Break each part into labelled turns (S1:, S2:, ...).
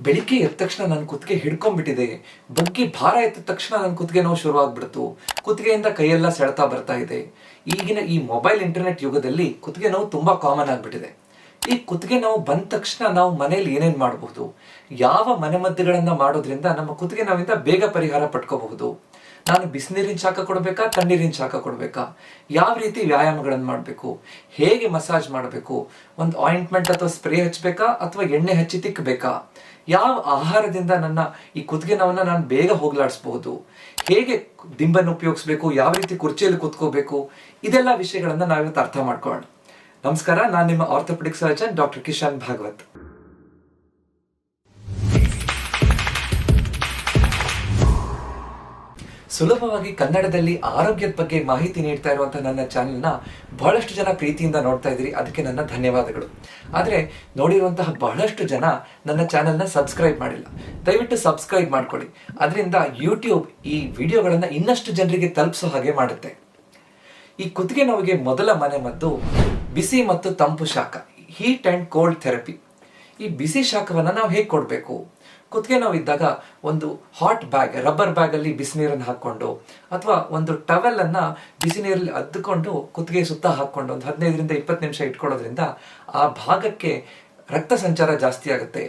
S1: ಬೆಳಿಗ್ಗೆ ಎದ್ದ ತಕ್ಷಣ ನನ್ನ ಕುತ್ತಿಗೆ ಹಿಡ್ಕೊಂಡ್ಬಿಟ್ಟಿದೆ. ಬಗ್ಗಿ ಭಾರ ಎದ್ದ ತಕ್ಷಣ ನನ್ನ ಕುತ್ತಿಗೆ ನೋವು ಶುರುವಾಗ್ಬಿಡ್ತು. ಕುತ್ತಿಗೆಯಿಂದ ಕೈಯೆಲ್ಲ ಸೆಳೆತ ಬರ್ತಾ ಇದೆ. ಈಗಿನ ಈ ಮೊಬೈಲ್ ಇಂಟರ್ನೆಟ್ ಯುಗದಲ್ಲಿ ಕುತ್ತಿಗೆ ನೋವು ತುಂಬಾ ಕಾಮನ್ ಆಗ್ಬಿಟ್ಟಿದೆ. ಈ ಕುತ್ತಿಗೆ ನೋವು ಬಂದ ತಕ್ಷಣ ನಾವು ಮನೆಯಲ್ಲಿ ಏನೇನ್ ಮಾಡಬಹುದು? ಯಾವ ಮನೆಮದ್ದುಗಳನ್ನು ಮಾಡೋದ್ರಿಂದ ನಮ್ಮ ಕುತ್ತಿಗೆ ನೋವಿಂದ ಬೇಗ ಪರಿಹಾರ ಪಡ್ಕೋಬಹುದು? ನಾನು ಬಿಸಿನೀರಿನ ಶಾಖ ಕೊಡಬೇಕಾ, ತಣ್ಣೀರಿನ ಶಾಖ ಕೊಡಬೇಕಾ? ಯಾವ ರೀತಿ ವ್ಯಾಯಾಮಗಳನ್ನು ಮಾಡಬೇಕು? ಹೇಗೆ ಮಸಾಜ್ ಮಾಡಬೇಕು? ಒಂದು ಆಯಿಂಟ್ಮೆಂಟ್ ಅಥವಾ ಸ್ಪ್ರೇ ಹಚ್ಚಬೇಕಾ ಅಥವಾ ಎಣ್ಣೆ ಹಚ್ಚಿ ತಿಕ್ಕಬೇಕಾ ಯಾವ ಆಹಾರದಿಂದ ನನ್ನ ಈ ಕುತ್ತಿಗೆ ನೋವನ್ನ ನಾನು ಬೇಗ ಹೋಗ್ಲಾಡಿಸಬಹುದು? ಹೇಗೆ ದಿಂಬನ್ನು ಉಪಯೋಗಿಸ್ಬೇಕು? ಯಾವ ರೀತಿ ಕುರ್ಚಿಯಲ್ಲಿ ಕುತ್ಕೋಬೇಕು? ಇದೆಲ್ಲ ವಿಷಯಗಳನ್ನ ನಾವಿವತ್ತು ಅರ್ಥ ಮಾಡ್ಕೊಳ್ಳೋಣ. ನಮಸ್ಕಾರ, ನಾನು ನಿಮ್ಮ orthopaedic surgeon doctor Kishan Bhagwat. ಸುಲಭವಾಗಿ ಕನ್ನಡದಲ್ಲಿ ಆರೋಗ್ಯದ ಬಗ್ಗೆ ಮಾಹಿತಿ ನೀಡ್ತಾ ಇರುವಂತಹ ನನ್ನ ಚಾನೆಲ್ನ ಬಹಳಷ್ಟು ಜನ ಪ್ರೀತಿಯಿಂದ ನೋಡ್ತಾ ಇದ್ದೀರಿ. ಅದಕ್ಕೆ ನನ್ನ ಧನ್ಯವಾದಗಳು. ಆದರೆ ನೋಡಿರುವಂತಹ ಬಹಳಷ್ಟು ಜನ ನನ್ನ ಚಾನೆಲ್ನ ಸಬ್ಸ್ಕ್ರೈಬ್ ಮಾಡಿಲ್ಲ. ದಯವಿಟ್ಟು ಸಬ್ಸ್ಕ್ರೈಬ್ ಮಾಡ್ಕೊಳ್ಳಿ. ಅದರಿಂದ ಯೂಟ್ಯೂಬ್ ಈ ವಿಡಿಯೋಗಳನ್ನು ಇನ್ನಷ್ಟು ಜನರಿಗೆ ತಲುಪಿಸೋ ಹಾಗೆ ಮಾಡುತ್ತೆ. ಈ ಕುತ್ತಿಗೆ ನೋವಿಗೆ ಮೊದಲ ಮನೆ ಮದ್ದು ಬಿಸಿ ಮತ್ತು ತಂಪು ಶಾಖ, ಹೀಟ್ ಅಂಡ್ ಕೋಲ್ಡ್ ಥೆರಪಿ. ಈ ಬಿಸಿ ಶಾಖವನ್ನು ನಾವು ಹೇಗೆ ಕೊಡಬೇಕು? ಕುತ್ತಿಗೆ ನೋವಿದ್ದಾಗ ಒಂದು ಹಾಟ್ ಬ್ಯಾಗ್ ರಬ್ಬರ್ ಬ್ಯಾಗಲ್ಲಿ ಬಿಸಿನೀರನ್ನು ಹಾಕ್ಕೊಂಡು ಅಥವಾ ಒಂದು ಟವೆಲ್ ಅನ್ನ ಬಿಸಿ ನೀರಲ್ಲಿ ಅದ್ದುಕೊಂಡು ಕುತ್ತಿಗೆ ಸುತ್ತ ಹಾಕೊಂಡು ಒಂದು ಹದಿನೈದರಿಂದ ಇಪ್ಪತ್ತು ನಿಮಿಷ ಇಟ್ಕೊಳ್ಳೋದ್ರಿಂದ ಆ ಭಾಗಕ್ಕೆ ರಕ್ತ ಸಂಚಾರ ಜಾಸ್ತಿ ಆಗುತ್ತೆ.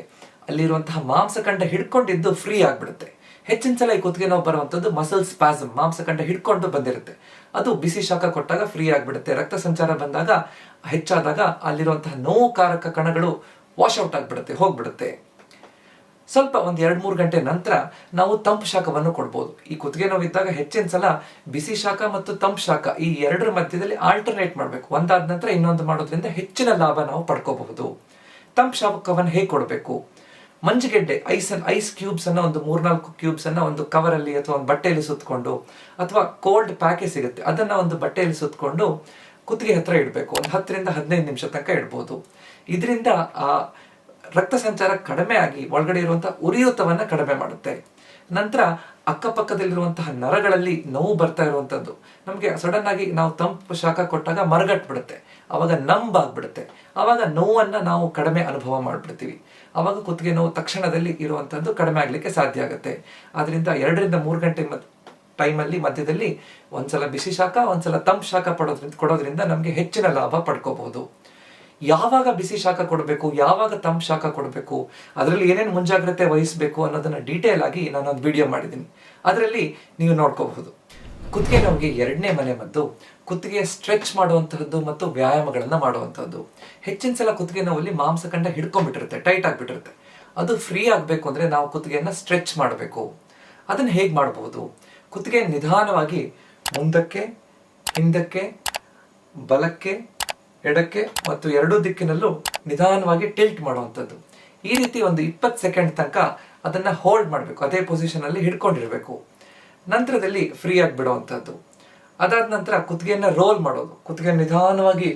S1: ಅಲ್ಲಿರುವಂತಹ ಮಾಂಸಖಂಡ ಹಿಡ್ಕೊಂಡಿದ್ದು ಫ್ರೀ ಆಗ್ಬಿಡುತ್ತೆ. ಹೆಚ್ಚಿನ ಸಲ ಈ ಕುತ್ತಿಗೆ ನೋವು ಬರುವಂಥದ್ದು ಮಸಲ್ ಸ್ಪ್ಯಾಸಮ್ ಮಾಂಸಖಂಡ ಹಿಡ್ಕೊಂಡು ಬಂದಿರುತ್ತೆ. ಅದು ಬಿಸಿ ಶಾಖ ಕೊಟ್ಟಾಗ ಫ್ರೀ ಆಗಿಬಿಡುತ್ತೆ. ರಕ್ತ ಸಂಚಾರ ಬಂದಾಗ ಹೆಚ್ಚಾದಾಗ ಅಲ್ಲಿರುವಂತಹ ನೋವುಕಾರಕ ಕಣಗಳು ವಾಶ್ ಔಟ್ ಆಗಿಬಿಡುತ್ತೆ, ಹೋಗ್ಬಿಡುತ್ತೆ. ಸ್ವಲ್ಪ ಒಂದು ಎರಡು ಮೂರು ಗಂಟೆ ನಂತರ ನಾವು ತಂಪು ಶಾಖವನ್ನು ಕೊಡ್ಬೋದು. ಈ ಕುತ್ತಿಗೆ ನೋವಿದ್ದಾಗ ಹೆಚ್ಚಿನ ಸಲ ಬಿಸಿ ಶಾಖ ಮತ್ತು ತಂಪು ಶಾಖ ಈ ಎರಡರ ಮಧ್ಯದಲ್ಲಿ ಆಲ್ಟರ್ನೇಟ್ ಮಾಡಬೇಕು. ಒಂದಾದ ನಂತರ ಇನ್ನೊಂದು ಮಾಡೋದ್ರಿಂದ ಹೆಚ್ಚಿನ ಲಾಭ ನಾವು ಪಡ್ಕೋಬಹುದು. ತಂಪು ಶಾಖವನ್ನು ಹೇಗೆ ಕೊಡಬೇಕು? ಮಂಜುಗೆಡ್ಡೆ, ಐಸ್ ಐಸ್ ಕ್ಯೂಬ್ಸ್ ಅನ್ನ ಒಂದು ಮೂರ್ನಾಲ್ಕು ಕ್ಯೂಬ್ಸ್ ಅನ್ನ ಒಂದು ಕವರ್ ಅಲ್ಲಿ ಅಥವಾ ಒಂದು ಬಟ್ಟೆಯಲ್ಲಿ ಸುತ್ತಕೊಂಡು ಅಥವಾ ಕೋಲ್ಡ್ ಪ್ಯಾಕೆ ಸಿಗುತ್ತೆ, ಅದನ್ನ ಒಂದು ಬಟ್ಟೆಯಲ್ಲಿ ಸುತ್ತಕೊಂಡು ಕುತ್ತಿಗೆ ಹತ್ರ ಇಡಬೇಕು. ಒಂದು ಹತ್ತರಿಂದ ಹದಿನೈದು ನಿಮಿಷ ತನಕ ಇಡ್ಬೋದು. ಇದರಿಂದ ಆ ರಕ್ತ ಸಂಚಾರ ಕಡಿಮೆ ಆಗಿ ಒಳಗಡೆ ಇರುವಂತಹ ಉರಿಯೂತವನ್ನ ಕಡಿಮೆ ಮಾಡುತ್ತೆ. ನಂತರ ಅಕ್ಕಪಕ್ಕದಲ್ಲಿರುವಂತಹ ನರಗಳಲ್ಲಿ ನೋವು ಬರ್ತಾ ಇರುವಂತದ್ದು. ನಮಗೆ ಸಡನ್ ಆಗಿ ನಾವು ತಂಪು ಶಾಖ ಕೊಟ್ಟಾಗ ಮರಗಟ್ಬಿಡುತ್ತೆ. ಅವಾಗ ನಂಬ್ ಆಗ್ಬಿಡುತ್ತೆ ಅವಾಗ ನೋವನ್ನ ನಾವು ಕಡಿಮೆ ಅನುಭವ ಮಾಡ್ಬಿಡ್ತೀವಿ. ಅವಾಗ ಕುತ್ತಿಗೆ ನೋವು ತಕ್ಷಣದಲ್ಲಿ ಇರುವಂತದ್ದು ಕಡಿಮೆ ಆಗ್ಲಿಕ್ಕೆ ಸಾಧ್ಯ ಆಗುತ್ತೆ. ಆದ್ರಿಂದ ಎರಡರಿಂದ ಮೂರು ಗಂಟೆ ಟೈಮಲ್ಲಿ ಮಧ್ಯದಲ್ಲಿ ಒಂದ್ಸಲ ಬಿಸಿ ಶಾಖ, ಒಂದ್ಸಲ ತಂಪು ಶಾಖ ಪಡೋದ್ರಿಂದ ಕೊಡೋದ್ರಿಂದ ನಮಗೆ ಹೆಚ್ಚಿನ ಲಾಭ ಪಡ್ಕೋಬಹುದು. ಯಾವಾಗ ಬಿಸಿ ಶಾಖ ಕೊಡಬೇಕು, ಯಾವಾಗ ತಂಪು ಶಾಖ ಕೊಡಬೇಕು, ಅದರಲ್ಲಿ ಏನೇನು ಮುಂಜಾಗ್ರತೆ ವಹಿಸಬೇಕು ಅನ್ನೋದನ್ನ ಡೀಟೇಲ್ ಆಗಿ ಒಂದು ವಿಡಿಯೋ ಮಾಡಿದ್ದೀನಿ. ಅದರಲ್ಲಿ ನೀವು ನೋಡ್ಕೋಬಹುದು. ಕುತ್ತಿಗೆ ನೋವಿಗೆ ಎರಡನೇ ಮನೆ ಮದ್ದು ಕುತ್ತಿಗೆ ಸ್ಟ್ರೆಚ್ ಮಾಡುವಂತಹದ್ದು ಮತ್ತು ವ್ಯಾಯಾಮಗಳನ್ನು ಮಾಡುವಂಥದ್ದು ಹೆಚ್ಚಿನ ಸಲ ಕುತ್ತಿಗೆ ನೋವಲ್ಲಿ ಮಾಂಸಖಂಡ ಹಿಡ್ಕೊಂಡ್ಬಿಟ್ಟಿರುತ್ತೆ ಟೈಟ್ ಆಗಿಬಿಟ್ಟಿರುತ್ತೆ. ಅದು ಫ್ರೀ ಆಗಬೇಕು ಅಂದ್ರೆ ನಾವು ಕುತ್ತಿಗೆಯನ್ನ ಸ್ಟ್ರೆಚ್ ಮಾಡಬೇಕು. ಅದನ್ನ ಹೇಗೆ ಮಾಡಬಹುದು? ಕುತ್ತಿಗೆ ನಿಧಾನವಾಗಿ ಮುಂದಕ್ಕೆ, ಹಿಂದಕ್ಕೆ, ಬಲಕ್ಕೆ ಎಡಕ್ಕೆ ಮತ್ತು ಎರಡೂ ದಿಕ್ಕಿನಲ್ಲೂ ನಿಧಾನವಾಗಿ ಟಿಲ್ಟ್ ಮಾಡುವಂಥದ್ದು. ಈ ರೀತಿ ಒಂದು ಇಪ್ಪತ್ತು ಸೆಕೆಂಡ್ ತನಕ ಅದನ್ನು ಹೋಲ್ಡ್ ಮಾಡಬೇಕು, ಅದೇ ಪೊಸಿಷನಲ್ಲಿ ಹಿಡ್ಕೊಂಡಿರಬೇಕು. ನಂತರದಲ್ಲಿ ಫ್ರೀ ಆಗಿ ಬಿಡುವಂಥದ್ದು. ಅದಾದ ನಂತರ ಕುತ್ತಿಗೆಯನ್ನು ರೋಲ್ ಮಾಡೋದು. ಕುತ್ತಿಗೆ ನಿಧಾನವಾಗಿ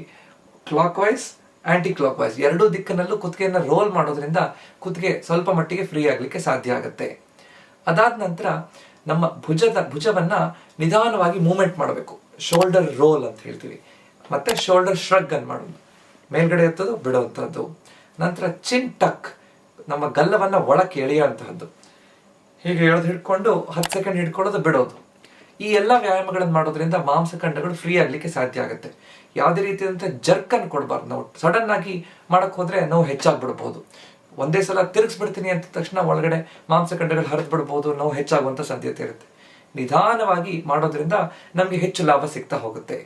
S1: clockwise anticlockwise ಎರಡೂ ದಿಕ್ಕಿನಲ್ಲೂ ಕುತ್ತಿಗೆಯನ್ನು ರೋಲ್ ಮಾಡೋದ್ರಿಂದ ಕುತ್ತಿಗೆ ಸ್ವಲ್ಪ ಮಟ್ಟಿಗೆ ಫ್ರೀ ಆಗಲಿಕ್ಕೆ ಸಾಧ್ಯ ಆಗುತ್ತೆ. ಅದಾದ ನಂತರ ನಮ್ಮ ಭುಜದ, ಭುಜವನ್ನು ನಿಧಾನವಾಗಿ ಮೂಮೆಂಟ್ ಮಾಡಬೇಕು. ಶೋಲ್ಡರ್ ರೋಲ್ ಅಂತ ಹೇಳ್ತೀವಿ. ಮತ್ತೆ ಶೋಲ್ಡರ್ ಶ್ರಗ್ ಅನ್ನು ಮಾಡೋದು. ಮೇಲ್ಗಡೆ ಎತ್ತೋದು ಬಿಡುವಂಥದ್ದು ನಂತರ ಚಿನ್ ಟಕ್ ನಮ್ಮ ಗಲ್ಲವನ್ನ ಒಳಕ್ಕೆ ಎಳೆಯುವಂತಹದ್ದು. ಹೀಗೆ ಎಳೆದು ಹಿಡ್ಕೊಂಡು ಹತ್ತು ಸೆಕೆಂಡ್ ಹಿಡ್ಕೊಳ್ಳೋದು, ಬಿಡೋದು. ಈ ಎಲ್ಲ ವ್ಯಾಯಾಮಗಳನ್ನು ಮಾಡೋದ್ರಿಂದ ಮಾಂಸಖಂಡಗಳು ಫ್ರೀ ಆಗಲಿಕ್ಕೆ ಸಾಧ್ಯ ಆಗುತ್ತೆ. ಯಾವುದೇ ರೀತಿಯಾದಂಥ ಜರ್ಕ್ ಅನ್ನು ಕೊಡಬಾರ್ದು. ನಾವು ಸಡನ್ ಆಗಿ ಮಾಡಕ್ಕೆ ಹೋದ್ರೆ ನೋವು ಹೆಚ್ಚಾಗ್ಬಿಡ್ಬೋದು. ಒಂದೇ ಸಲ ತಿರುಗಿಸ್ಬಿಡ್ತೀನಿ ಅಂತ ತಕ್ಷಣ ಒಳಗಡೆ ಮಾಂಸಖಂಡಗಳು ಹರಿದು ಬಿಡ್ಬೋದು ನೋವು ಹೆಚ್ಚಾಗುವಂಥ ಸಾಧ್ಯತೆ ಇರುತ್ತೆ. ನಿಧಾನವಾಗಿ ಮಾಡೋದ್ರಿಂದ ನಮಗೆ ಹೆಚ್ಚು ಲಾಭ ಸಿಗ್ತಾ ಹೋಗುತ್ತೆ.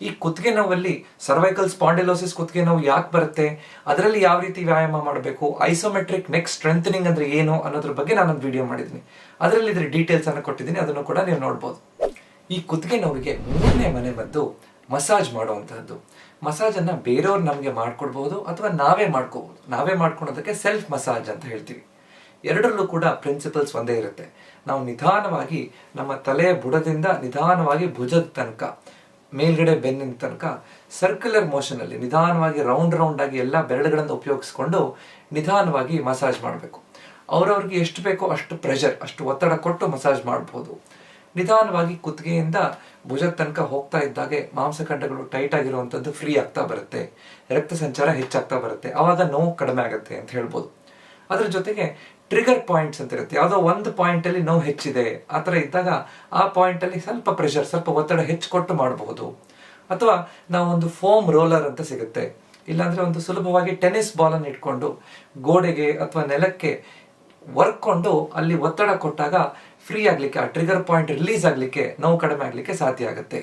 S1: ಈ ಕುತ್ತಿಗೆ ನೋವಲ್ಲಿ ಸರ್ವೈಕಲ್ ಸ್ಪಾಂಡಿಲೋಸಿಸ್ ಕುತ್ತಿಗೆ ನೋವು ಯಾಕೆ ಬರುತ್ತೆ? ಅದರಲ್ಲಿ ಯಾವ ರೀತಿ ವ್ಯಾಯಾಮ ಮಾಡಬೇಕು? ಐಸೋಮೆಟ್ರಿಕ್ ನೆಕ್ ಸ್ಟ್ರೆಂಥನಿಂಗ್ ಅಂದ್ರೆ ಏನು ಅನ್ನೋದ್ರ ಬಗ್ಗೆ ನಾನೊಂದು ವಿಡಿಯೋ ಮಾಡಿದ್ದೀನಿ. ಅದರಲ್ಲಿ ಇದ್ರ ಡೀಟೇಲ್ಸ್ ಅನ್ನು ಕೊಟ್ಟಿದ್ದೀನಿ, ಅದನ್ನು ಕೂಡ ನೀವು ನೋಡ್ಬೋದು. ಈ ಕುತ್ತಿಗೆ ನೋವಿಗೆ ಮೂರನೇ ಮನೆ ಬಂದು ಮಸಾಜ್ ಮಾಡುವಂತಹದ್ದು. ಮಸಾಜ್ ಅನ್ನ ಬೇರೆಯವ್ರು ನಮಗೆ ಮಾಡ್ಕೊಡ್ಬಹುದು ಅಥವಾ ನಾವೇ ಮಾಡ್ಕೋಬಹುದು ನಾವೇ ಮಾಡ್ಕೊಳೋದಕ್ಕೆ ಸೆಲ್ಫ್ ಮಸಾಜ್ ಅಂತ ಹೇಳ್ತೀವಿ. ಎರಡರಲ್ಲೂ ಕೂಡ ಪ್ರಿನ್ಸಿಪಲ್ಸ್ ಒಂದೇ ಇರುತ್ತೆ. ನಾವು ನಿಧಾನವಾಗಿ ನಮ್ಮ ತಲೆಯ ಬುಡದಿಂದ ನಿಧಾನವಾಗಿ ಭುಜದ ತನಕ ಮೇಲ್ಗಡೆ ಬೆನ್ನಿನ ತನಕ ಸರ್ಕ್ಯುಲರ್ ಮೋಷನಲ್ಲಿ ನಿಧಾನವಾಗಿ ರೌಂಡ್ ರೌಂಡ್ ಆಗಿ ಎಲ್ಲ ಬೆರಳುಗಳನ್ನು ಉಪಯೋಗಿಸ್ಕೊಂಡು ನಿಧಾನವಾಗಿ ಮಸಾಜ್ ಮಾಡಬೇಕು. ಅವ್ರವ್ರಿಗೆ ಎಷ್ಟು ಬೇಕೋ ಅಷ್ಟು ಪ್ರೆಷರ್ ಅಷ್ಟು ಒತ್ತಡ ಕೊಟ್ಟು ಮಸಾಜ್ ಮಾಡಬಹುದು ನಿಧಾನವಾಗಿ ಕುತ್ತಿಗೆಯಿಂದ ಭುಜದ ತನಕ ಹೋಗ್ತಾ ಇದ್ದಾಗೆ ಮಾಂಸಖಂಡಗಳು ಟೈಟ್ ಆಗಿರುವಂಥದ್ದು ಫ್ರೀ ಆಗ್ತಾ ಬರುತ್ತೆ. ರಕ್ತ ಸಂಚಾರ ಹೆಚ್ಚಾಗ್ತಾ ಬರುತ್ತೆ. ಆವಾಗ ನೋವು ಕಡಿಮೆ ಆಗುತ್ತೆ ಅಂತ ಹೇಳ್ಬೋದು. ಅದ್ರ ಜೊತೆಗೆ ಟ್ರಿಗರ್ ಪಾಯಿಂಟ್ಸ್ ಅಂತ ಇರುತ್ತೆ ಯಾವುದೋ ಒಂದು ಪಾಯಿಂಟ್ ಅಲ್ಲಿ ನೋವು ಹೆಚ್ಚಿದೆ. ಆ ಥರ ಇದ್ದಾಗ ಆ ಪಾಯಿಂಟ್ ಅಲ್ಲಿ ಸ್ವಲ್ಪ ಪ್ರೆಷರ್ ಸ್ವಲ್ಪ ಒತ್ತಡ ಹೆಚ್ಚು ಕೊಟ್ಟು ಮಾಡಬಹುದು. ಅಥವಾ ನಾವು ಒಂದು ಫೋಮ್ ರೋಲರ್ ಅಂತ ಸಿಗುತ್ತೆ. ಇಲ್ಲಾಂದರೆ ಒಂದು ಸುಲಭವಾಗಿ ಟೆನಿಸ್ ಬಾಲನ್ನು ಇಟ್ಕೊಂಡು ಗೋಡೆಗೆ ಅಥವಾ ನೆಲಕ್ಕೆ ವರ್ಕೊಂಡು ಅಲ್ಲಿ ಒತ್ತಡ ಕೊಟ್ಟಾಗ ಫ್ರೀ ಆಗಲಿಕ್ಕೆ, ಆ ಟ್ರಿಗರ್ ಪಾಯಿಂಟ್ ರಿಲೀಸ್ ಆಗಲಿಕ್ಕೆ ನೋವು ಕಡಿಮೆ ಆಗಲಿಕ್ಕೆ ಸಾಧ್ಯ ಆಗುತ್ತೆ.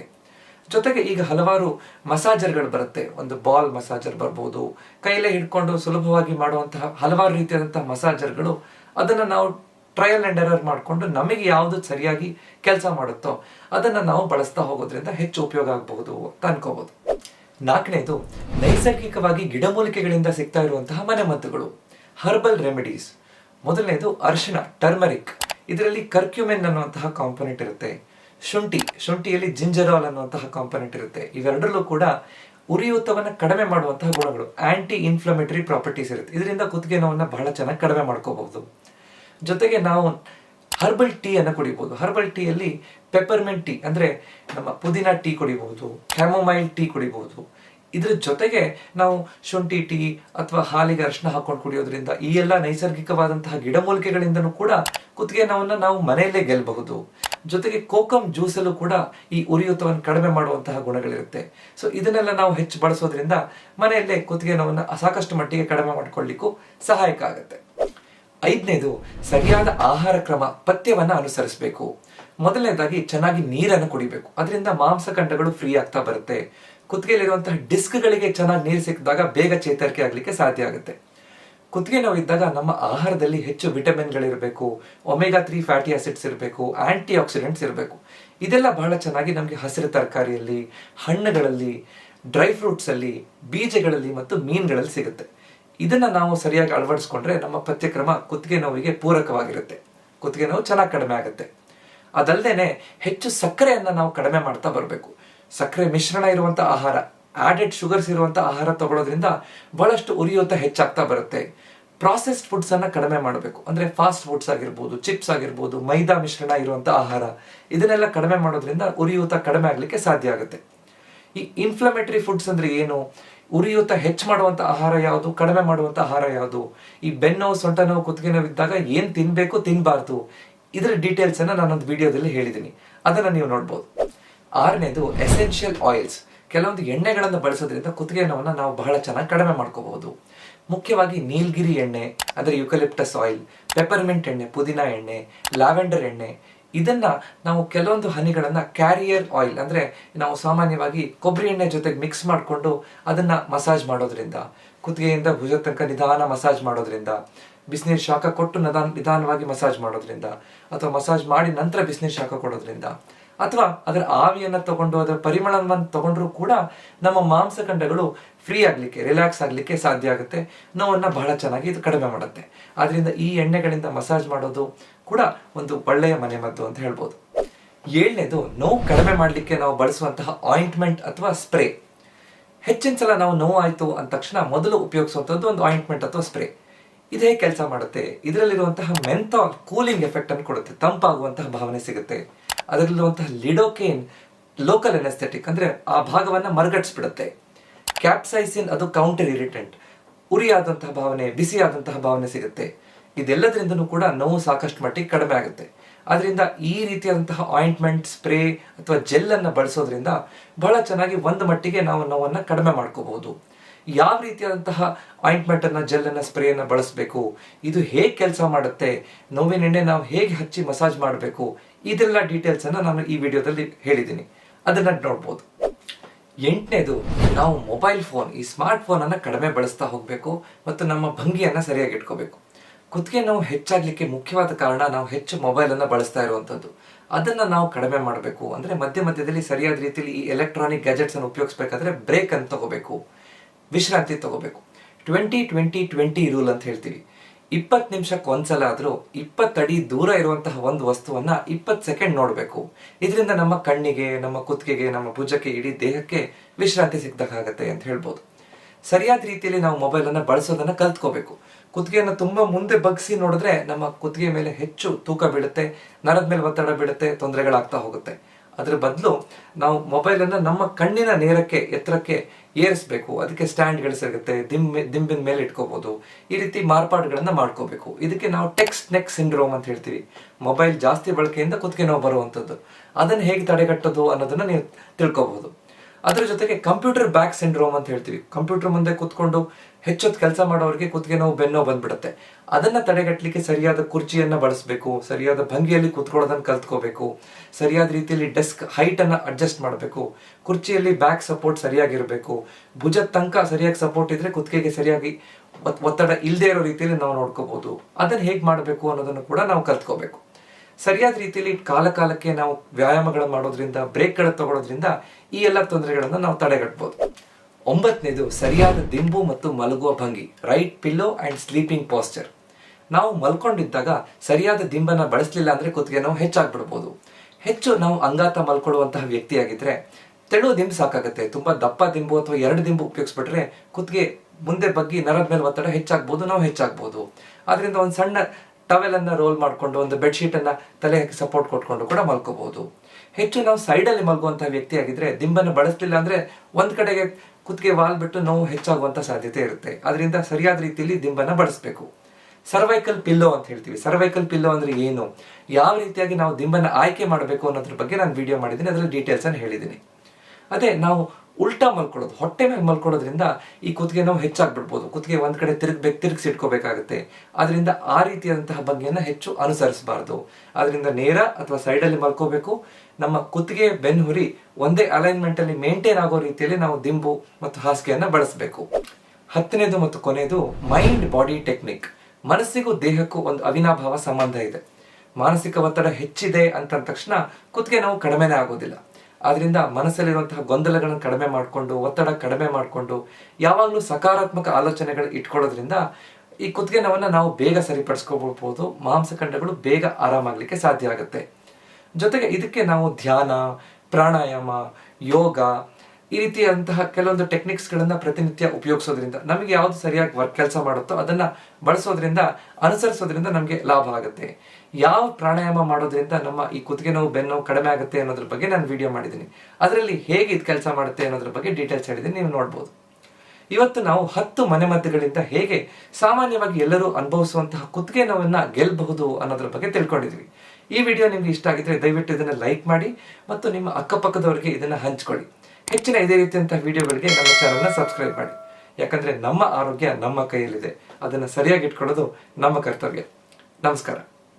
S1: ಜೊತೆಗೆ ಈಗ ಹಲವಾರು ಮಸಾಜರ್ಗಳು ಬರುತ್ತೆ. ಒಂದು ಬಾಲ್ ಮಸಾಜರ್ ಬರ್ಬೋದು, ಕೈಲೇ ಹಿಡ್ಕೊಂಡು ಸುಲಭವಾಗಿ ಮಾಡುವಂತಹ ಹಲವಾರು ರೀತಿಯಾದಂತಹ ಮಸಾಜರ್ಗಳು, ಅದನ್ನು ನಾವು ಟ್ರಯಲ್ ಅಂಡ್ ಎರರ್ ಮಾಡಿಕೊಂಡು ನಮಗೆ ಯಾವುದು ಸರಿಯಾಗಿ ಕೆಲಸ ಮಾಡುತ್ತೋ, ಅದನ್ನು ನಾವು ಬಳಸ್ತಾ ಹೋಗೋದ್ರಿಂದ ಹೆಚ್ಚು ಉಪಯೋಗ ಆಗಬಹುದು ಅಂತ ಅನ್ಕೋಬಹುದು ನಾಲ್ಕನೇದು, ನೈಸರ್ಗಿಕವಾಗಿ ಗಿಡಮೂಲಿಕೆಗಳಿಂದ ಸಿಗ್ತಾ ಇರುವಂತಹ ಮನೆಮದ್ದುಗಳು ಹರ್ಬಲ್ ರೆಮಿಡೀಸ್ ಮೊದಲನೇದು ಅರಿಶಿಣ ಟರ್ಮರಿಕ್ ಇದರಲ್ಲಿ ಕರ್ಕ್ಯುಮೆನ್ ಅನ್ನುವಂತಹ ಕಾಂಪೊನೆಂಟ್ ಇರುತ್ತೆ. ಶುಂಠಿ, ಶುಂಠಿಯಲ್ಲಿ ಜಿಂಜರಾಲ್ ಅನ್ನುವಂತಹ ಕಾಂಪೊನೆಂಟ್ ಇರುತ್ತೆ. ಇವೆರಡರಲ್ಲೂ ಕೂಡ ಉರಿಯೂತವನ್ನು ಕಡಿಮೆ ಮಾಡುವಂತಹ ಗುಣಗಳು ಆಂಟಿ ಇನ್ಫ್ಲಮೇಟರಿ ಪ್ರಾಪರ್ಟೀಸ್ ಇರುತ್ತೆ. ಇದರಿಂದ ಕುತ್ತಿಗೆ ನೋವನ್ನು ಬಹಳ ಚೆನ್ನಾಗಿ ಕಡಿಮೆ ಮಾಡ್ಕೋಬಹುದು. ಜೊತೆಗೆ ನಾವು ಹರ್ಬಲ್ ಟೀ ಅನ್ನು ಕುಡಿಬಹುದು ಹರ್ಬಲ್ ಟೀಯಲ್ಲಿ ಪೆಪ್ಪರ್ಮೆಂಟ್ ಟೀ ಅಂದ್ರೆ ನಮ್ಮ ಪುದೀನ ಟೀ ಕುಡಿಬಹುದು ಹ್ಯಾಮೊಮೈಲ್ ಟೀ ಕುಡಿಬಹುದು ಇದ್ರ ಜೊತೆಗೆ ನಾವು ಶುಂಠಿ ಟೀ ಅಥವಾ ಹಾಲಿಗೆ ಅರಿಶಿನ ಹಾಕೊಂಡು ಕುಡಿಯೋದ್ರಿಂದ ಈ ಎಲ್ಲ ನೈಸರ್ಗಿಕವಾದಂತಹ ಗಿಡಮೂಲಿಕೆಗಳಿಂದನೂ ಕೂಡ ಕುತ್ತಿಗೆ ನೋವನ್ನು ನಾವು ಮನೆಯಲ್ಲೇ ಗೆಲ್ಲಬಹುದು ಜೊತೆಗೆ ಕೋಕಮ್ ಜ್ಯೂಸಲ್ಲೂ ಕೂಡ ಈ ಉರಿಯೂತವನ್ನು ಕಡಿಮೆ ಮಾಡುವಂತಹ ಗುಣಗಳಿರುತ್ತೆ. ಸೊ ಇದನ್ನೆಲ್ಲ ನಾವು ಹೆಚ್ಚು ಬಳಸೋದ್ರಿಂದ ಮನೆಯಲ್ಲೇ ಕುತ್ತಿಗೆ ನೋವನ್ನು ಸಾಕಷ್ಟು ಮಟ್ಟಿಗೆ ಕಡಿಮೆ ಮಾಡಿಕೊಳ್ಳಿಕ್ಕೂ ಸಹಾಯಕ ಆಗುತ್ತೆ. ಐದನೇದು, ಸರಿಯಾದ ಆಹಾರ ಕ್ರಮ ಪಥ್ಯವನ್ನು ಅನುಸರಿಸಬೇಕು. ಮೊದಲನೇದಾಗಿ ಚೆನ್ನಾಗಿ ನೀರನ್ನು ಕುಡಿಬೇಕು. ಅದರಿಂದ ಮಾಂಸಖಂಡಗಳು ಫ್ರೀ ಆಗ್ತಾ ಬರುತ್ತೆ. ಕುತ್ತಿಗೆಯಲ್ಲಿರುವಂತಹ ಡಿಸ್ಕ್ಗಳಿಗೆ ಚೆನ್ನಾಗಿ ನೀರು ಸಿಕ್ಕಿದಾಗ ಬೇಗ ಚೇತರಿಕೆ ಆಗಲಿಕ್ಕೆ ಸಾಧ್ಯ ಆಗುತ್ತೆ. ಕುತ್ತಿಗೆ ನೋವು ಇದ್ದಾಗ ನಮ್ಮ ಆಹಾರದಲ್ಲಿ ಹೆಚ್ಚು ವಿಟಮಿನ್ಗಳಿರಬೇಕು, ಒಮೆಗಾ ತ್ರೀ ಫ್ಯಾಟಿ ಆಸಿಡ್ಸ್ ಇರಬೇಕು ಆಂಟಿ ಆಕ್ಸಿಡೆಂಟ್ಸ್ ಇರಬೇಕು. ಇದೆಲ್ಲ ಬಹಳ ಚೆನ್ನಾಗಿ ನಮಗೆ ಹಸಿರು ತರಕಾರಿಯಲ್ಲಿ, ಹಣ್ಣುಗಳಲ್ಲಿ, ಡ್ರೈ ಫ್ರೂಟ್ಸ್ ಅಲ್ಲಿ ಬೀಜಗಳಲ್ಲಿ ಮತ್ತು ಮೀನುಗಳಲ್ಲಿ ಸಿಗುತ್ತೆ. ಇದನ್ನು ನಾವು ಸರಿಯಾಗಿ ಅಳವಡಿಸ್ಕೊಂಡ್ರೆ ನಮ್ಮ ಪಥ್ಯಕ್ರಮ ಕುತ್ತಿಗೆ ನೋವಿಗೆ ಪೂರಕವಾಗಿರುತ್ತೆ. ಕುತ್ತಿಗೆ ನೋವು ಚೆನ್ನಾಗಿ ಕಡಿಮೆ ಆಗುತ್ತೆ. ಅದಲ್ಲದೆ ಹೆಚ್ಚು ಸಕ್ಕರೆಯನ್ನ ನಾವು ಕಡಿಮೆ ಮಾಡ್ತಾ ಬರಬೇಕು. ಸಕ್ಕರೆ ಮಿಶ್ರಣ ಇರುವಂಥ ಆಹಾರ. ಆಡೆಡ್ ಶುಗರ್ಸ್ ಇರುವಂಥ ಆಹಾರ ತಗೊಳ್ಳೋದ್ರಿಂದ ಬಹಳಷ್ಟು ಉರಿಯೂತ ಹೆಚ್ಚಾಗ್ತಾ ಬರುತ್ತೆ. ಪ್ರಾಸೆಸ್ಡ್ ಫುಡ್ಸ್ ಅನ್ನ ಕಡಿಮೆ ಮಾಡಬೇಕು. ಅಂದ್ರೆ ಫಾಸ್ಟ್ ಫುಡ್ಸ್ ಆಗಿರ್ಬೋದು ಚಿಪ್ಸ್ ಆಗಿರ್ಬೋದು, ಮೈದಾ ಮಿಶ್ರಣ ಇರುವಂಥ ಆಹಾರ. ಇದನ್ನೆಲ್ಲ ಕಡಿಮೆ ಮಾಡೋದ್ರಿಂದ ಉರಿಯೂತ ಕಡಿಮೆ ಆಗಲಿಕ್ಕೆ ಸಾಧ್ಯ ಆಗುತ್ತೆ. ಈ ಇನ್ಫ್ಲಮೇಟರಿ ಫುಡ್ಸ್ ಅಂದ್ರೆ ಏನು? ಉರಿಯೂತ ಹೆಚ್ಚು ಮಾಡುವಂಥ ಆಹಾರ ಯಾವುದು? ಕಡಿಮೆ ಮಾಡುವಂಥ ಆಹಾರ ಯಾವುದು? ಈ ಬೆನ್ನೋವು ಸೊಂಟ ನೋವು ಕುತ್ತಿಗೆ ನೋವು ಇದ್ದಾಗ ಏನ್ ತಿನ್ಬೇಕು, ತಿನ್ಬಾರ್ದು? ಇದರ ಡೀಟೇಲ್ಸನ್ನು ನಾನೊಂದು ವಿಡಿಯೋದಲ್ಲಿ ಹೇಳಿದ್ದೀನಿ ಅದನ್ನ ನೀವು ನೋಡ್ಬೋದು. ಆರನೇದು ಎಸೆನ್ಷಿಯಲ್ ಆಯಿಲ್ಸ್ ಕೆಲವೊಂದು ಎಣ್ಣೆಗಳನ್ನು ಬಳಸೋದ್ರಿಂದ ಕುತ್ತಿಗೆ ನೋವನ್ನು ನಾವು ಬಹಳ ಚೆನ್ನಾಗಿ ಕಡಿಮೆ ಮಾಡ್ಕೋಬಹುದು. ಮುಖ್ಯವಾಗಿ ನೀಲ್ಗಿರಿ ಎಣ್ಣೆ, ಅಂದರೆ ಯುಕಲಿಪ್ಟಸ್ ಆಯಿಲ್ ಪೆಪರ್ಮೆಂಟ್ ಎಣ್ಣೆ, ಪುದೀನ ಎಣ್ಣೆ, ಲ್ಯಾವೆಂಡರ್ ಎಣ್ಣೆ, ಇದನ್ನ ನಾವು ಕೆಲವೊಂದು ಹನಿಗಳನ್ನು ಕ್ಯಾರಿಯರ್ ಆಯಿಲ್, ಅಂದ್ರೆ ನಾವು ಸಾಮಾನ್ಯವಾಗಿ ಕೊಬ್ಬರಿ ಎಣ್ಣೆ ಜೊತೆಗೆ ಮಿಕ್ಸ್ ಮಾಡಿಕೊಂಡು ಅದನ್ನ ಮಸಾಜ್ ಮಾಡೋದ್ರಿಂದ, ಕುತ್ತಿಗೆಯಿಂದ ಭುಜ ತನಕ ನಿಧಾನ ಮಸಾಜ್ ಮಾಡೋದ್ರಿಂದ, ಬಿಸಿನೀರು ಶಾಖ ಕೊಟ್ಟು ನಿಧಾನ ನಿಧಾನವಾಗಿ ಮಸಾಜ್ ಮಾಡೋದ್ರಿಂದ, ಅಥವಾ ಮಸಾಜ್ ಮಾಡಿ ನಂತರ ಬಿಸಿನೀರು ಶಾಖ ಕೊಡೋದ್ರಿಂದ ಅಥವಾ ಅದರ ಆವಿಯನ್ನು ತಗೊಂಡು ಅದರ ಪರಿಮಳವನ್ನು ತಗೊಂಡ್ರು ಕೂಡ ನಮ್ಮ ಮಾಂಸಖಂಡಗಳು ಫ್ರೀ ಆಗಲಿಕ್ಕೆ ರಿಲ್ಯಾಕ್ಸ್ ಆಗಲಿಕ್ಕೆ ಸಾಧ್ಯ ಆಗುತ್ತೆ. ನೋವನ್ನು ಬಹಳ ಚೆನ್ನಾಗಿ ಇದು ಕಡಿಮೆ ಮಾಡುತ್ತೆ. ಆದ್ದರಿಂದ ಈ ಎಣ್ಣೆಗಳಿಂದ ಮಸಾಜ್ ಮಾಡೋದು ಕೂಡ ಒಂದು ಒಳ್ಳೆಯ ಮನೆಮದ್ದು ಅಂತ ಹೇಳ್ಬೋದು. ಏಳನೇದು, ನೋವು ಕಡಿಮೆ ಮಾಡಲಿಕ್ಕೆ ನಾವು ಬಳಸುವಂತಹ ಆಯಿಂಟ್ಮೆಂಟ್ ಅಥವಾ ಸ್ಪ್ರೇ ಹೆಚ್ಚಿನ ಸಲ ನಾವು ನೋವು ಆಯಿತು ಅಂದ ತಕ್ಷಣ ಮೊದಲು ಉಪಯೋಗಿಸುವಂಥದ್ದು ಒಂದು ಆಯಿಂಟ್ಮೆಂಟ್ ಅಥವಾ ಸ್ಪ್ರೇ ಇದೇ ಕೆಲಸ ಮಾಡುತ್ತೆ? ಇದರಲ್ಲಿರುವಂತಹ ಮೆಂಥಾಲ್ ಕೂಲಿಂಗ್ ಎಫೆಕ್ಟ್ ಅನ್ನು ಕೊಡುತ್ತೆ. ತಂಪಾಗುವಂತಹ ಭಾವನೆ ಸಿಗುತ್ತೆ. ಅದರಲ್ಲಿರುವಂತಹ ಲಿಡೋಕೇನ್ ಲೋಕಲ್ ಎನೆಸ್ಥೆಟಿಕ್ ಅಂದರೆ ಆ ಭಾಗವನ್ನ ಮರಗಟ್ಸ್ಬಿಡುತ್ತೆ ಕ್ಯಾಪ್ಸೈಸಿನ್ ಅದು ಕೌಂಟರ್ ಇರಿಟೆಂಟ್ ಉರಿಯಾದಂತಹ ಭಾವನೆ, ಬಿಸಿಯಾದಂತಹ ಭಾವನೆ ಸಿಗುತ್ತೆ. ಇದೆಲ್ಲದರಿಂದನೂ ಕೂಡ ನೋವು ಸಾಕಷ್ಟು ಮಟ್ಟಿಗೆ ಕಡಿಮೆ ಆಗುತ್ತೆ. ಆದ್ರಿಂದ ಈ ರೀತಿಯಾದಂತಹ ಆಯಿಂಟ್ಮೆಂಟ್ ಸ್ಪ್ರೇ ಅಥವಾ ಜೆಲ್ ಅನ್ನ ಬಳಸೋದ್ರಿಂದ ಬಹಳ ಚೆನ್ನಾಗಿ ಒಂದು ಮಟ್ಟಿಗೆ ನಾವು ನೋವನ್ನ ಕಡಿಮೆ ಮಾಡ್ಕೋಬಹುದು. ಯಾವ ರೀತಿಯಾದಂತಹ ಆಯಿಂಟ್ಮೆಂಟ್ ಅನ್ನ ಜೆಲ್ ಅನ್ನ ಸ್ಪ್ರೇ ಅನ್ನ ಬಳಸಬೇಕು? ಇದು ಹೇಗೆ ಕೆಲಸ ಮಾಡುತ್ತೆ? ನೋವಿನ ಎಣ್ಣೆ ನಾವು ಹೇಗೆ ಹಚ್ಚಿ ಮಸಾಜ್ ಮಾಡಬೇಕು? ಇದೆಲ್ಲ ಡೀಟೇಲ್ಸ್ ಅನ್ನ ನಾನು ಈ ವಿಡಿಯೋದಲ್ಲಿ ಹೇಳಿದ್ದೀನಿ. ಅದನ್ನ ನೋಡ್ಬೋದು. ಎಂಟನೇದು, ನಾವು ಮೊಬೈಲ್ ಫೋನ್, ಈ ಸ್ಮಾರ್ಟ್ ಫೋನ್ ಅನ್ನ ಕಡಿಮೆ ಬಳಸ್ತಾ ಹೋಗ್ಬೇಕು ಮತ್ತು ನಮ್ಮ ಭಂಗಿಯನ್ನ ಸರಿಯಾಗಿ ಇಟ್ಕೋಬೇಕು. ಕುತ್ತಿಗೆ ನಾವು ಹೆಚ್ಚಾಗ್ಲಿಕ್ಕೆ ಮುಖ್ಯವಾದ ಕಾರಣ ನಾವು ಹೆಚ್ಚು ಮೊಬೈಲ್ ಅನ್ನ ಬಳಸ್ತಾ ಇರುವಂತದ್ದು ಅದನ್ನ ನಾವು ಕಡಿಮೆ ಮಾಡಬೇಕು. ಅಂದ್ರೆ ಮಧ್ಯ ಮಧ್ಯದಲ್ಲಿ ಸರಿಯಾದ ರೀತಿಯಲ್ಲಿ ಈ ಎಲೆಕ್ಟ್ರಾನಿಕ್ ಗ್ಯಾಜೆಟ್ಸ್ ಅನ್ನು ಉಪಯೋಗಿಸಬೇಕಾದ್ರೆ ಬ್ರೇಕ್ ಅನ್ನು ತಗೋಬೇಕು. ವಿಶ್ರಾಂತಿ ತಗೋಬೇಕು. ಟ್ವೆಂಟಿ ಟ್ವೆಂಟಿ ಟ್ವೆಂಟಿ ರೂಲ್ ಅಂತ ಹೇಳ್ತೀವಿ. ಇಪ್ಪತ್ತು ನಿಮಿಷಕ್ಕೆ ಒಂದ್ಸಲ ಆದರೂ ಇಪ್ಪತ್ತಡಿ ದೂರ ಇರುವಂತಹ ಒಂದು ವಸ್ತುವನ್ನ ಇಪ್ಪತ್ತು ಸೆಕೆಂಡ್ ನೋಡಬೇಕು. ಇದರಿಂದ ನಮ್ಮ ಕಣ್ಣಿಗೆ, ನಮ್ಮ ಕುತ್ತಿಗೆಗೆ, ನಮ್ಮ ಭುಜಕ್ಕೆ, ಇಡೀ ದೇಹಕ್ಕೆ ವಿಶ್ರಾಂತಿ ಸಿಗ್ತಕ್ಕಾಗತ್ತೆ ಅಂತ ಹೇಳ್ಬೋದು. ಸರಿಯಾದ ರೀತಿಯಲ್ಲಿ ನಾವು ಮೊಬೈಲ್ ಬಳಸೋದನ್ನು ಬಳಸೋದನ್ನ ಕಲ್ತ್ಕೋಬೇಕು. ಕುತ್ತಿಗೆಯನ್ನು ತುಂಬಾ ಮುಂದೆ ಬಗ್ಸಿ ನೋಡಿದ್ರೆ ನಮ್ಮ ಕುತ್ತಿಗೆ ಮೇಲೆ ಹೆಚ್ಚು ತೂಕ ಬೀಳುತ್ತೆ, ನರದ ಮೇಲೆ ಒತ್ತಡ ಬೀಳುತ್ತೆ, ತೊಂದರೆಗಳಾಗ್ತಾ ಹೋಗುತ್ತೆ. ಅದ್ರ ಬದಲು ನಾವು ಮೊಬೈಲನ್ನು ನಮ್ಮ ಕಣ್ಣಿನ ನೇರಕ್ಕೆ, ಎತ್ತರಕ್ಕೆ ಏರಿಸಬೇಕು. ಅದಕ್ಕೆ ಸ್ಟ್ಯಾಂಡ್ಗಳು ಸಿಗುತ್ತೆ, ದಿಂಬೆ ದಿಂಬಿನ ಮೇಲೆ ಇಟ್ಕೋಬೋದು. ಈ ರೀತಿ ಮಾರ್ಪಾಡುಗಳನ್ನ ಮಾಡ್ಕೋಬೇಕು. ಇದಕ್ಕೆ ನಾವು ಟೆಕ್ಸ್ಟ್ ನೆಕ್ ಸಿಂಡ್ರೋಮ್ ಅಂತ ಹೇಳ್ತೀವಿ. ಮೊಬೈಲ್ ಜಾಸ್ತಿ ಬಳಕೆಯಿಂದ ಕುತ್ತಿಗೆ ನೋವು ಬರುವಂಥದ್ದು. ಅದನ್ನು ಹೇಗೆ ತಡೆಗಟ್ಟೋದು ಅನ್ನೋದನ್ನ ನೀವು ತಿಳ್ಕೊಬಹುದು ಅದ್ರ ಜೊತೆಗೆ ಕಂಪ್ಯೂಟರ್ ಬ್ಯಾಕ್ ಸಿಂಡ್ರೋಮ್ ಅಂತ ಹೇಳ್ತೀವಿ. ಕಂಪ್ಯೂಟರ್ ಮುಂದೆ ಕುತ್ಕೊಂಡು ಹೆಚ್ಚೊತ್ತು ಕೆಲಸ ಮಾಡೋರಿಗೆ ಕುತ್ತಿಗೆ ನೋವು, ಬೆನ್ನೋ ಬಂದ್ಬಿಡುತ್ತೆ. ಅದನ್ನ ತಡೆಗಟ್ಟಲಿಕ್ಕೆ ಸರಿಯಾದ ಕುರ್ಚಿಯನ್ನ ಬಳಸಬೇಕು, ಸರಿಯಾದ ಭಂಗಿಯಲ್ಲಿ ಕುತ್ಕೊಳ್ಳೋದನ್ನ ಕಲ್ತ್ಕೋಬೇಕು, ಸರಿಯಾದ ರೀತಿಯಲ್ಲಿ ಡೆಸ್ಕ್ ಹೈಟ್ ಅನ್ನ ಅಡ್ಜಸ್ಟ್ ಮಾಡಬೇಕು, ಕುರ್ಚಿಯಲ್ಲಿ ಬ್ಯಾಕ್ ಸಪೋರ್ಟ್ ಸರಿಯಾಗಿರಬೇಕು ಭುಜದ ತನಕ ಸರಿಯಾಗಿ ಸಪೋರ್ಟ್ ಇದ್ರೆ ಕುತ್ತಿಗೆಗೆ ಸರಿಯಾಗಿ ಒತ್- ಒತ್ತಡ ಇಲ್ಲದೆ ಇರೋ ರೀತಿಯಲ್ಲಿ ನಾವು ನೋಡ್ಕೋಬಹುದು ಅದನ್ನ ಹೇಗೆ ಮಾಡಬೇಕು ಅನ್ನೋದನ್ನು ಕೂಡ ನಾವು ಕಲ್ತ್ಕೋಬೇಕು. ಸರಿಯಾದ ರೀತಿಯಲ್ಲಿ ಕಾಲ ಕಾಲಕ್ಕೆ ನಾವು ವ್ಯಾಯಾಮಗಳನ್ನು ಮಾಡೋದ್ರಿಂದ ಬ್ರೇಕ್ಗಳನ್ನು ತಗೊಳ್ಳೋದ್ರಿಂದ ಈ ಎಲ್ಲ ತೊಂದರೆಗಳನ್ನು ನಾವು ತಡೆಗಟ್ಟಬಹುದು ಒಂಬತ್ತನೇದು ಸರಿಯಾದ ದಿಂಬು ಮತ್ತು ಮಲಗುವ ಭಂಗಿ right pillow and sleeping posture ನಾವು ಮಲ್ಕೊಂಡಿದ್ದಾಗ ಸರಿಯಾದ ದಿಂಬನ್ನು ಬಳಸಲಿಲ್ಲ ಅಂದ್ರೆ ಕುತ್ತಿಗೆ ನಾವು ಹೆಚ್ಚಾಗ್ಬಿಡ್ಬೋದು. ಹೆಚ್ಚು ನಾವು ಅಂಗಾತ ಮಲ್ಕೊಳ್ಳುವಂತಹ ವ್ಯಕ್ತಿಯಾಗಿದ್ದರೆ ತೆಳು ದಿಂಬು ಸಾಕಾಗುತ್ತೆ. ತುಂಬಾ ದಪ್ಪ ದಿಂಬು ಅಥವಾ ಎರಡು ದಿಂಬು ಉಪಯೋಗಿಸ್ಬಿಟ್ರೆ ಕುತ್ತಿಗೆ ಮುಂದೆ ಬಗ್ಗಿ ನರದ ಮೇಲೆ ಒತ್ತಡ ಹೆಚ್ಚಾಗ್ಬೋದು, ನಾವು ಹೆಚ್ಚಾಗ್ಬೋದು. ಅದರಿಂದ ಒಂದು ಸಣ್ಣ ಟವೆಲ್ ಅನ್ನ ರೋಲ್ ಮಾಡಿಕೊಂಡು ಒಂದು ಬೆಡ್ಶೀಟ್ ಅನ್ನ ತಲೆ ಹಾಕಿ ಸಪೋರ್ಟ್ ಕೊಟ್ಕೊಂಡು ಕೂಡ ಮಲ್ಕೋಬಹುದು. ಹೆಚ್ಚು ನಾವು ಸೈಡ್ ಅಲ್ಲಿ ಮಲಗುವಂತಹ ವ್ಯಕ್ತಿ ಆಗಿದ್ರೆ ದಿಂಬನ್ನು ಬಳಸಲಿಲ್ಲ ಅಂದ್ರೆ ಒಂದ್ ಕಡೆಗೆ ಕುತ್ತಿಗೆ ವಾಲ್ ಬಿಟ್ಟು ನೋವು ಹೆಚ್ಚಾಗುವಂತ ಸಾಧ್ಯತೆ ಇರುತ್ತೆ. ಅದರಿಂದ ಸರಿಯಾದ ರೀತಿಯಲ್ಲಿ ದಿಂಬನ್ನ ಬಳಸಬೇಕು. ಸರ್ವೈಕಲ್ ಪಿಲ್ಲೋ ಅಂತ ಹೇಳ್ತೀವಿ. ಸರ್ವೈಕಲ್ ಪಿಲ್ಲೋ ಅಂದ್ರೆ ಏನು? ಯಾವ ರೀತಿಯಾಗಿ ನಾವು ದಿಂಬನ್ನ ಆಯ್ಕೆ ಮಾಡಬೇಕು ಅನ್ನೋದ್ರ ಬಗ್ಗೆ ನಾನು ವಿಡಿಯೋ ಮಾಡಿದ್ದೀನಿ. ಅದರಲ್ಲಿ ಡೀಟೇಲ್ಸ್ ಅನ್ನು ಹೇಳಿದ್ದೀನಿ. ಅದೇ ನಾವು ಉಲ್ಟಾ ಮಲ್ಕೊಳ್ಳೋದು, ಹೊಟ್ಟೆ ಮೇಲೆ ಮಲ್ಕೊಳ್ಳೋದ್ರಿಂದ ಈ ಕುತ್ತಿಗೆ ನೋವು ಹೆಚ್ಚಾಗ್ಬಿಡ್ಬೋದು. ಕುತ್ತಿಗೆ ಒಂದ್ ಕಡೆ ತಿರುಗ್ಬೇಕು ತಿರುಗಿಸಿ ಇಟ್ಕೋಬೇಕಾಗುತ್ತೆ. ಅದರಿಂದ ಆ ರೀತಿಯಾದಂತಹ ಭಂಗಿಯನ್ನ ಹೆಚ್ಚು ಅನುಸರಿಸಬಾರದು. ಅದರಿಂದ ನೇರ ಅಥವಾ ಸೈಡಲ್ಲಿ ಮಲ್ಕೋಬೇಕು. ನಮ್ಮ ಕುತ್ತಿಗೆ ಬೆನ್ಹುರಿ ಒಂದೇ ಅಲೈನ್ಮೆಂಟ್ ಅಲ್ಲಿ ಮೇಂಟೈನ್ ಆಗೋ ರೀತಿಯಲ್ಲಿ ನಾವು ದಿಂಬು ಮತ್ತು ಹಾಸಿಗೆಯನ್ನ ಬಳಸಬೇಕು. ಹತ್ತನೇದು ಮತ್ತು ಕೊನೆಯದು ಮೈಂಡ್ ಬಾಡಿ ಟೆಕ್ನಿಕ್. ಮನಸ್ಸಿಗೂ ದೇಹಕ್ಕೂ ಒಂದು ಅವಿನಾಭಾವ ಸಂಬಂಧ ಇದೆ. ಮಾನಸಿಕ ಒತ್ತಡ ಹೆಚ್ಚಿದೆ ಅಂತ ತಕ್ಷಣ ಕುತ್ತಿಗೆ ನೋವು ಕಡಿಮೆನೇ ಆಗೋದಿಲ್ಲ. ಆದ್ರಿಂದ ಮನಸ್ಸಲ್ಲಿರುವಂತಹ ಗೊಂದಲಗಳನ್ನು ಕಡಿಮೆ ಮಾಡಿಕೊಂಡು, ಒತ್ತಡ ಕಡಿಮೆ ಮಾಡಿಕೊಂಡು, ಯಾವಾಗಲೂ ಸಕಾರಾತ್ಮಕ ಆಲೋಚನೆಗಳು ಇಟ್ಕೊಳ್ಳೋದ್ರಿಂದ ಈ ಕುತ್ತಿಗೆ ನೋವನ್ನ ನಾವು ಬೇಗ ಸರಿಪಡಿಸ್ಕೋಬಹುದು ಮಾಂಸಖಂಡಗಳು ಬೇಗ ಆರಾಮಾಗ್ಲಿಕ್ಕೆ ಸಾಧ್ಯ ಆಗುತ್ತೆ. ಜೊತೆಗೆ ಇದಕ್ಕೆ ನಾವು ಧ್ಯಾನ, ಪ್ರಾಣಾಯಾಮ, ಯೋಗ, ಈ ರೀತಿಯಂತಹ ಕೆಲವೊಂದು ಟೆಕ್ನಿಕ್ಸ್ ಗಳನ್ನ ಪ್ರತಿನಿತ್ಯ ಉಪಯೋಗಿಸೋದ್ರಿಂದ ನಮಗೆ ಯಾವ್ದು ಸರಿಯಾಗಿ ವರ್ಕ್ ಕೆಲಸ ಮಾಡುತ್ತೋ ಅದನ್ನ ಬಳಸೋದ್ರಿಂದ, ಅನುಸರಿಸೋದ್ರಿಂದ ನಮಗೆ ಲಾಭ ಆಗುತ್ತೆ. ಯಾವ ಪ್ರಾಣಾಯಾಮ ಮಾಡೋದ್ರಿಂದ ನಮ್ಮ ಈ ಕುತ್ತಿಗೆ ನೋವು ಬೆನ್ನು ಕಡಿಮೆ ಆಗುತ್ತೆ ಅನ್ನೋದ್ರ ಬಗ್ಗೆ ನಾನು ವಿಡಿಯೋ ಮಾಡಿದ್ದೀನಿ. ಅದರಲ್ಲಿ ಹೇಗೆ ಇದು ಕೆಲಸ ಮಾಡುತ್ತೆ ಅನ್ನೋದ್ರ ಬಗ್ಗೆ ಡೀಟೇಲ್ಸ್ ಹೇಳಿದ್ದೀನಿ, ನೀವು ನೋಡ್ಬೋದು. ಇವತ್ತು ನಾವು ಹತ್ತು ಮನೆಮದ್ದುಗಳಿಂದ ಹೇಗೆ ಸಾಮಾನ್ಯವಾಗಿ ಎಲ್ಲರೂ ಅನುಭವಿಸುವಂತಹ ಕುತ್ತಿಗೆ ನೋವನ್ನ ಗೆಲ್ಲಬಹುದು ಅನ್ನೋದ್ರ ಬಗ್ಗೆ ತಿಳ್ಕೊಂಡಿದ್ವಿ. ಈ ವಿಡಿಯೋ ನಿಮ್ಗೆ ಇಷ್ಟ ಆಗಿದ್ರೆ ದಯವಿಟ್ಟು ಇದನ್ನ ಲೈಕ್ ಮಾಡಿ ಮತ್ತು ನಿಮ್ಮ ಅಕ್ಕಪಕ್ಕದವರಿಗೆ ಇದನ್ನ ಹಂಚ್ಕೊಳ್ಳಿ. ಹೆಚ್ಚಿನ ಇದೇ ರೀತಿಯಂತಹ ವಿಡಿಯೋಗಳಿಗೆ ನಮ್ಮ ಚಾನಲ್ನ ಸಬ್ಸ್ಕ್ರೈಬ್ ಮಾಡಿ. ಯಾಕಂದ್ರೆ ನಮ್ಮ ಆರೋಗ್ಯ ನಮ್ಮ ಕೈಯಲ್ಲಿದೆ. ಅದನ್ನ ಸರಿಯಾಗಿ ಇಟ್ಕೊಳ್ಳೋದು ನಮ್ಮ ಕರ್ತವ್ಯ. ನಮಸ್ಕಾರ.